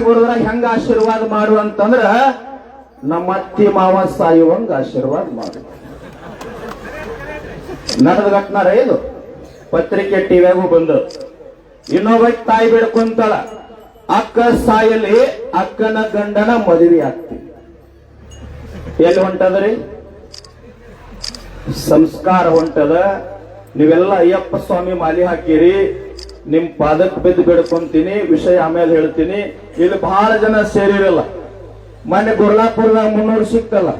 ಬರೋದ್ರಾಗ ಹೆಂಗ ಆಶೀರ್ವಾದ ಮಾಡು ಅಂತಂದ್ರ ನಮ್ಮ ಅತ್ತಿ ಮಾವ ಸಾಯುವಂಗ ಆಶೀರ್ವಾದ ಮಾಡು. ನಡೆದ ಘಟನಾರ ಇದು. ಪತ್ರಿಕೆ ಟಿವಿಯಾಗೂ ಬಂದು. ಇನ್ನೊಬ್ಬ ತಾಯಿ ಬೇಡ್ಕೊಂತಾಳ. ಅಕ್ಕ ಸಾಯಲಿ, ಅಕ್ಕನ ಗಂಡನ ಮದುವೆ ಆಗ್ತಿ. ಎಲ್ಲಿ ಹೊಂಟದ್ರಿ? ಸಂಸ್ಕಾರ ಹೊಂಟದ. ನೀವೆಲ್ಲ ಅಯ್ಯಪ್ಪ ಸ್ವಾಮಿ ಮಾಲಿ ಹಾಕಿರಿ. ನಿಮ್ ಪಾದಕ್ಕೆ ಬಿದ್ದು ಬೇಡ್ಕೊಂತೀನಿ, ವಿಷಯ ಆಮೇಲೆ ಹೇಳ್ತೀನಿ. ಇಲ್ಲಿ ಬಹಳ ಜನ ಸೇರಿರಲ್ಲ. ಮೊನ್ನೆ ಗುರ್ಲಾಪುರ ಮುನ್ನೂರು ಸಿಕ್ತಲ್ಲ.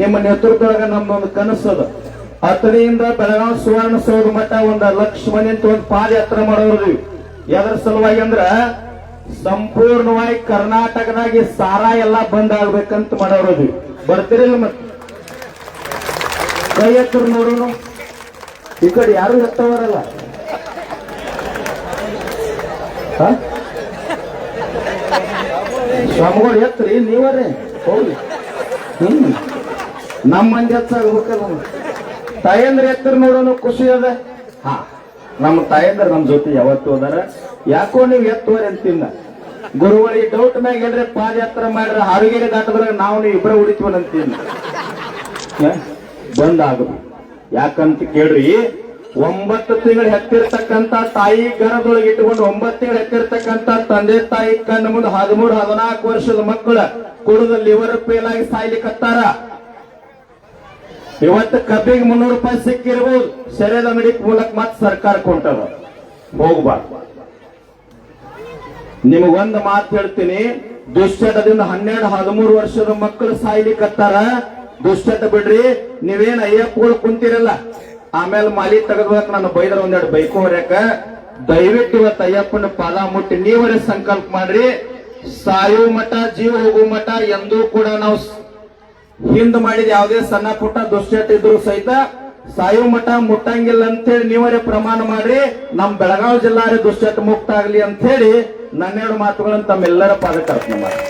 ನಿಮ್ಮ ನೇತೃತ್ವದಾಗ ನಮ್ದೊಂದು ಕನಸದ ಹತ್ತನೆಯಿಂದ ಬೆಳಗಾವಿ ಸುವರ್ಣ ಸೌಧ ಮಠ ಒಂದು ಲಕ್ಷ ಮನೆ ಅಂತ ಒಂದು ಪಾದಯಾತ್ರೆ ಮಾಡೋರು ಎದ್ರ ಸಲುವಾಗಿ ಅಂದ್ರ, ಸಂಪೂರ್ಣವಾಗಿ ಕರ್ನಾಟಕದಾಗಿ ಸಾರಾ ಎಲ್ಲಾ ಬಂದ್ ಆಗ್ಬೇಕಂತ ಮಾಡೋರು ಬರ್ತಿರಲ್ಲ ಮತ್ತೆ? ಕೈ ಎತ್ತರು ನೋಡೋಣ ಈ ಕಡೆ ಯಾರು ಎತ್ತವರಲ್ಲ? ಸ್ವಾಮಿಗಳು ಎತ್ತರಿ ನೀವರೇ ಹೋಗಿ ಹ್ಮ್. ನಮ್ಮ ಮಂದಿ ಎತ್ತಾಗಬೇಕಲ್ಲ ತಾಯಂದ್ರ ಎತ್ತರ ನೋಡೋನು ಖುಷಿ ಅದ. ಹಾ. ನಮ್ಮ ತಾಯಂದ್ರ ನಮ್ಮ ಜೊತೆ ಯಾವತ್ತು ಹೋದಾರ ಯಾಕೋ ನೀವು ಎತ್ತುವರಿ ಅಂತಿಲ್ಲ. ಗುರುವಳಿ ಡೌಟ್ ಮ್ಯಾಗ ಹೇಳ್ರೆ ಪಾದಯಾತ್ರೆ ಮಾಡ್ರೆ ಹಾರುಗೇರಿ ದಾಟದ್ರೆ ನಾವು ನೀವು ಇಬ್ಬರ ಉಳಿತೀವನಂತೀನಿ ಅಂತೀನಿ ಬಂದ್ ಆಗದು ಯಾಕಂತ ಕೇಳ್ರಿ ಒಂಬತ್ತು ತಿಂಗಳು ಹೆತ್ತಿರ್ತಕ್ಕಂತ ತಾಯಿ ಗರ್ಭದೊಳಗೆ ಇಟ್ಟುಕೊಂಡು ಒಂಬತ್ತು ತಿಂಗಳು ಹೆತ್ತಿರ್ತಕ್ಕಂತ ತಂದೆ ತಾಯಿ ಕಣ್ಣು ಮುಂದೆ ಹದಿಮೂರು, ಹದಿನಾಲ್ಕು ವರ್ಷದ ಮಕ್ಕಳ ಕುಡಿದ ಲಿವರ್ ಫೇಲ್ ಆಗಿ ಸಾಯ್ಲಿಕ್ಕತ್ತಾರ ಇವತ್ತು ಕಬ್ಬಿಗೆ ಮುನ್ನೂರು ರೂಪಾಯಿ ಸಿಕ್ಕಿರ್ಬೋದು. ಸರಿಯಾದ ಅಂಗಡಿ ಮೂಲಕ ಮತ್ ಸರ್ಕಾರ ಕೊಂಟದ. ಹೋಗ್ಬಾರ್ದು. ನಿಮಗೊಂದು ಮಾತು ಹೇಳ್ತೀನಿ. ದುಶ್ಚಟದಿಂದ ಹನ್ನೆರಡು, ಹದಿಮೂರು ವರ್ಷದ ಮಕ್ಕಳು ಸಾಯ್ಲಿಕ್ಕತ್ತಾರ ದುಶ್ಚಟ ಬಿಡ್ರಿ. ನೀವೇನ್ ಅಯ್ಯಪ್ಪಗಳು ಕುಂತಿರಲ್ಲ. ಆಮೇಲೆ ಮಾಲಿ ತೆಗೆದ್ಬೇಕು ನಾನು ಬೈದ್ರ ಒಂದೆರಡು ಬೈಕು ಹೊರ್ಯಾಕ. ದಯವಿಟ್ಟು ಇವತ್ತು ಅಯ್ಯಪ್ಪನ ಪಾದ ಮುಟ್ಟಿ ನೀವರೇ ಸಂಕಲ್ಪ ಮಾಡ್ರಿ. ಸಾಯು ಮಠ, ಜೀವ ಹೋಗೋ ಮಠ ಎಂದೂ ಕೂಡ ನಾವು ಹಿಂದ್ ಮಾಡಿದ ಯಾವುದೇ ಸಣ್ಣ ಪುಟ್ಟ ದುಶ್ಚಟ ಇದ್ರು ಸಹಿತ ಸಾಯು ಮಠ ಮುಟ್ಟಂಗಿಲ್ಲ ಅಂತೇಳಿ ನೀವರೇ ಪ್ರಮಾಣ ಮಾಡ್ರಿ. ನಮ್ ಬೆಳಗಾವಿ ಜಿಲ್ಲಾರಿ ದುಶ್ಚಟ ಮುಕ್ತ ಆಗ್ಲಿ ಅಂತ ಹೇಳಿ ನನ್ನೆರಡು ಮಾತುಗಳನ್ನು ತಮ್ಮೆಲ್ಲರ ಪಾದಕ್ಕೆ ಅರ್ಪಣೆ ಮಾಡಿ